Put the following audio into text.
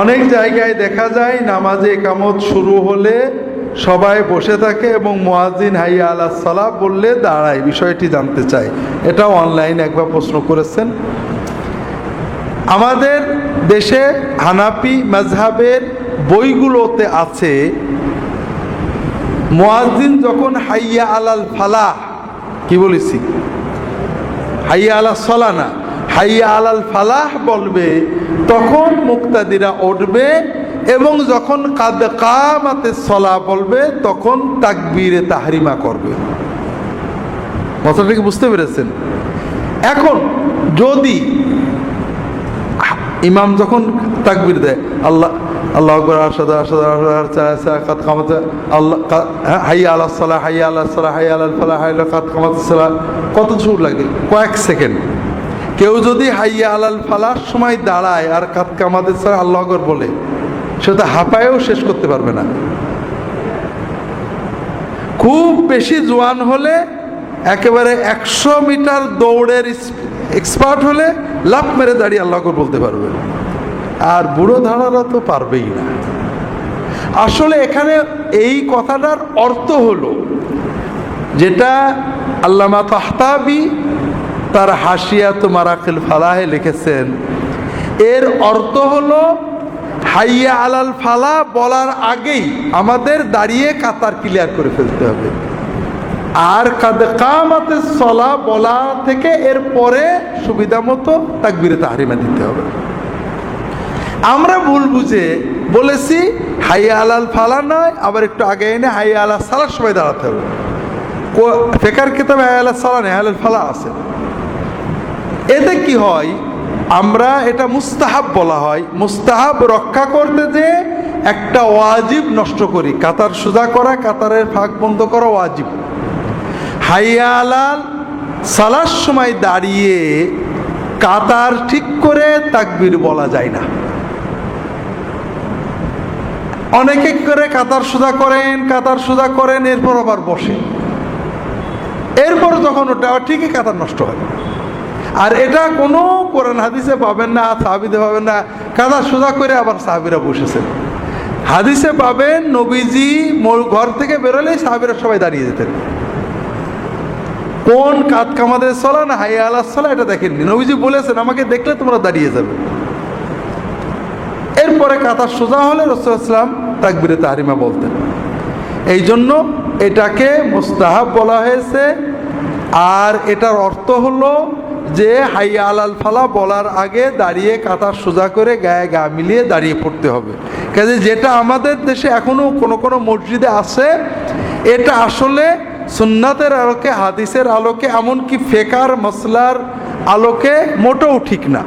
অনেক জায়গায় দেখা যায় নামাজে একামত শুরু হলে সবাই বসে থাকে এবং মোয়াজিন হাইয়া আল্লাহ সালাহ বললে দাঁড়ায়, বিষয়টি জানতে চায়। এটাও অনলাইনে একবার প্রশ্ন করেছেন। আমাদের দেশে হানাপি মাজহাবের বইগুলোতে আছে মোয়াজিন যখন হাইয়া আলাল ফালাহ, কি বলেছি? হাইয়া আলা সলা না হাইয়া আলাল ফালাহ বলবে তখন মুক্তাদিরা উঠবে এবং যখন কাদ কামাতে সলা বলবে তখন তাকবীরে তাহরিমা করবে। কথাটা কি বুঝতে পেরেছেন? এখন যদি ইমাম যখন তাকবির দেয় আল্লাহ আল্লাহ আকবর আরশাদ আরশাদ কামাতে আল্লাহ হ্যাঁ, হাইয়া আল্লাহ সালাহ হাইয়া আল্লাহ সালাহ হাইয়া আল্লাহ ফালাহ হাইয়া কাত কামাতে সালাহ কত সুর লাগে? কয়েক সেকেন্ড। কেউ যদি হাইয়া আলাল ফালার সময় দাঁড়ায় আর কাত কামাতে সালাহ আল্লাহ আকবর বলে, সে তো হাঁপায়েও শেষ করতে পারবে না। খুব বেশি জোয়ান হলে একেবারে একশো মিটার দৌড়ের এক্সপার্ট হলে লাভ মেরে দাঁড়িয়ে আল্লাহ আকবর বলতে পারবে। আর বুড়ো ধারারা তো পারবেই না। আসলে এখানে এই কথাটার অর্থ হলো, যেটা আল্লামা তাহতাবি তার হাসিয়াত মারাকিল ফালাহে লিখেছেন। এর অর্থ হলো, হাইয়া আলাল ফালা বলার আগেই আমাদের দাঁড়িয়ে কাতার ক্লিয়ার করে ফেলতে হবে। আর কামাতে সলা বলা থেকে এর পরে সুবিধা মতো তাকবিরে তাহারিমা দিতে হবে। আমরা ভুল বুঝে বলেছি, হাইয়া আলাল ফালা নয়, আবার একটু আগে এনে হাইয়া আলাল সালার সময় দাঁড়াতে হবে। ফেকার কিতাবে হাইয়া আলাল সালা নেই, হাইয়া আলাল ফালা আছে। এতে কি হয়? আমরা এটা মুস্তাহাব বলা হয়। মুস্তাহাব রক্ষা করতে যে একটা ওয়াজিব নষ্ট করি। কাতার সোজা করা, কাতারের ফাঁক বন্ধ করা ওয়াজিব। হাইয়া আলাল সালার সময় দাঁড়িয়ে কাতার ঠিক করে তাকবির বলা যায় না। অনেকে করে? কাতার সোজা করেন, কাতার সোজা করেন, এরপর আবার বসে। এরপর যখন ওটা, ঠিকই কাতার নষ্ট হয়। আর এটা কোনো কোরআন হাদিসে পাবেন না সাহাবিদে পাবেন না। কাতার সোজা করে আবার সাহাবিরা বসেছেন হাদিসে পাবেন, নবীজি ঘর থেকে বেরোলেই সাহাবিরা সবাই দাঁড়িয়ে যেতেন। কোন কাত কামাদের চলা না হাইয়া আল্লাহ চলা এটা দেখেননি। নবীজি বলেছেন, আমাকে দেখলে তোমরা দাঁড়িয়ে যাবে। এরপরে কাতার সোজা হলে রসুলাম তাকবিরে তাহারিমা বলতেন। এই জন্য এটাকে মোস্তাহাব বলা হয়েছে। আর এটার অর্থ হলো যে হাই আলাল ফালা বলার আগে দাঁড়িয়ে কাতার সোজা করে গায়ে গা মিলিয়ে দাঁড়িয়ে পড়তে হবে। কাজে যেটা আমাদের দেশে এখনও কোনো কোনো মসজিদে আছে, এটা আসলে সুন্নাতের আলোকে, হাদিসের আলোকে, এমনকি ফেকার মশলার আলোকে মোটেও ঠিক না।